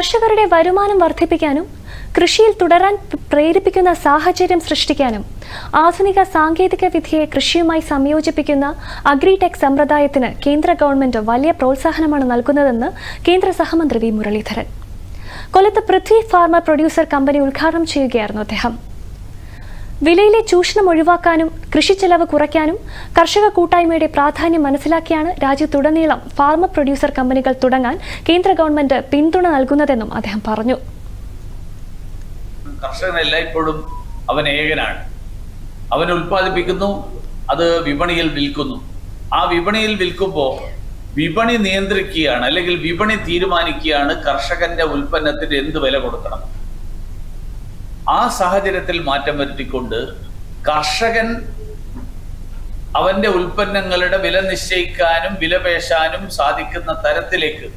കർഷകരുടെ വരുമാനം വർദ്ധിപ്പിക്കാനും കൃഷിയിൽ തുടരാൻ പ്രേരിപ്പിക്കുന്ന സാഹചര്യം സൃഷ്ടിക്കാനും ആധുനിക സാങ്കേതിക വിദ്യയെ കൃഷിയുമായി സംയോജിപ്പിക്കുന്ന അഗ്രിടെക് സമ്പ്രദായത്തിന് കേന്ദ്ര ഗവൺമെന്റ് വലിയ പ്രോത്സാഹനമാണ് നൽകുന്നതെന്ന് കേന്ദ്ര സഹമന്ത്രി വി മുരളീധരൻ. കൊല്ലത്ത് പൃഥ്വി ഫാർമ പ്രൊഡ്യൂസർ കമ്പനി ഉദ്ഘാടനം ചെയ്യുകയായിരുന്നു അദ്ദേഹം. വിലയിലെ ചൂഷണം ഒഴിവാക്കാനും കൃഷി ചെലവ് കുറയ്ക്കാനും കർഷക കൂട്ടായ്മയുടെ പ്രാധാന്യം മനസ്സിലാക്കിയാണ് രാജ്യത്തുടനീളം ഫാർമ പ്രൊഡ്യൂസർ കമ്പനികൾ തുടങ്ങാൻ കേന്ദ്ര ഗവൺമെന്റ് പിന്തുണ നൽകുന്നതെന്നും അദ്ദേഹം പറഞ്ഞു. കർഷകൻ എല്ലായ്പ്പോഴും അവൻ ഏകനാണ്. അവൻ ഉൽപ്പാദിപ്പിക്കുന്നു അത് വിപണിയിൽ വിൽക്കുന്നു. ആ വിപണിയിൽ വിൽക്കുമ്പോൾ വിപണി നിയന്ത്രിക്കുകയാണ് അല്ലെങ്കിൽ വിപണി തീരുമാനിക്കുകയാണ് കർഷകന്റെ ഉൽപ്പന്നത്തിന് എന്ത് വില കൊടുക്കണം. ആ സാഹചര്യത്തിൽ മാറ്റം വരുത്തിക്കൊണ്ട് കർഷകൻ അവന്റെ ഉൽപ്പന്നങ്ങളുടെ വില നിശ്ചയിക്കാനും വില പേശാനും സാധിക്കുന്ന തരത്തിലേക്ക്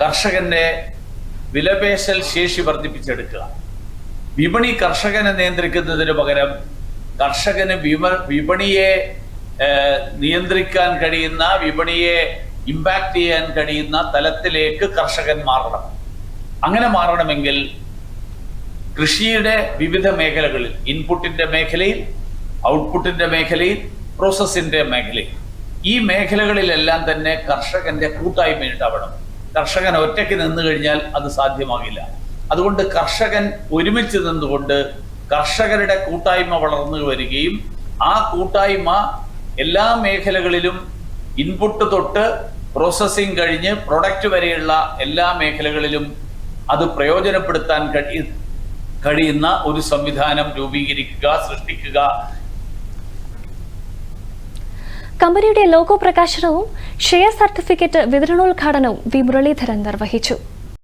കർഷകന്റെ വിലപേശൽ ശേഷി വർദ്ധിപ്പിച്ചെടുക്കുക. വിപണി കർഷകനെ നിയന്ത്രിക്കുന്നതിന് പകരം കർഷകന് വിപ വിപണിയെ നിയന്ത്രിക്കാൻ കഴിയുന്ന വിപണിയെ ഇമ്പാക്ട് ചെയ്യാൻ കഴിയുന്ന തലത്തിലേക്ക് കർഷകൻ മാറണം. അങ്ങനെ മാറണമെങ്കിൽ കൃഷിയുടെ വിവിധ മേഖലകളിൽ ഇൻപുട്ടിന്റെ മേഖലയിൽ ഔട്ട്പുട്ടിന്റെ മേഖലയിൽ പ്രോസസ്സിന്റെ മേഖലയിൽ. ഈ മേഖലകളിലെല്ലാം തന്നെ കർഷകന്റെ കൂട്ടായ്മ ഉണ്ടാവണം കർഷകൻ ഒറ്റയ്ക്ക് നിന്നു കഴിഞ്ഞാൽ അത് സാധ്യമാകില്ല. അതുകൊണ്ട് കർഷകൻ ഒരുമിച്ച് നിന്നുകൊണ്ട് കർഷകരുടെ കൂട്ടായ്മ വളർന്നു വരികയും ആ കൂട്ടായ്മ എല്ലാ മേഖലകളിലും ഇൻപുട്ട് തൊട്ട് പ്രോസസ്സിംഗ് കഴിഞ്ഞ് പ്രൊഡക്റ്റ് വരെയുള്ള എല്ലാ മേഖലകളിലും അത് പ്രയോജനപ്പെടുത്താൻ കഴിയ കഴിയുന്ന ഒരു സംവിധാനം രൂപീകരിക്കുക സൃഷ്ടിക്കുക. കമ്പനിയുടെ ലോഗോ പ്രകാശനവും ഷെയർ സർട്ടിഫിക്കറ്റ് വിതരണോദ്ഘാടനവും വി മുരളീധരൻ നിർവഹിച്ചു.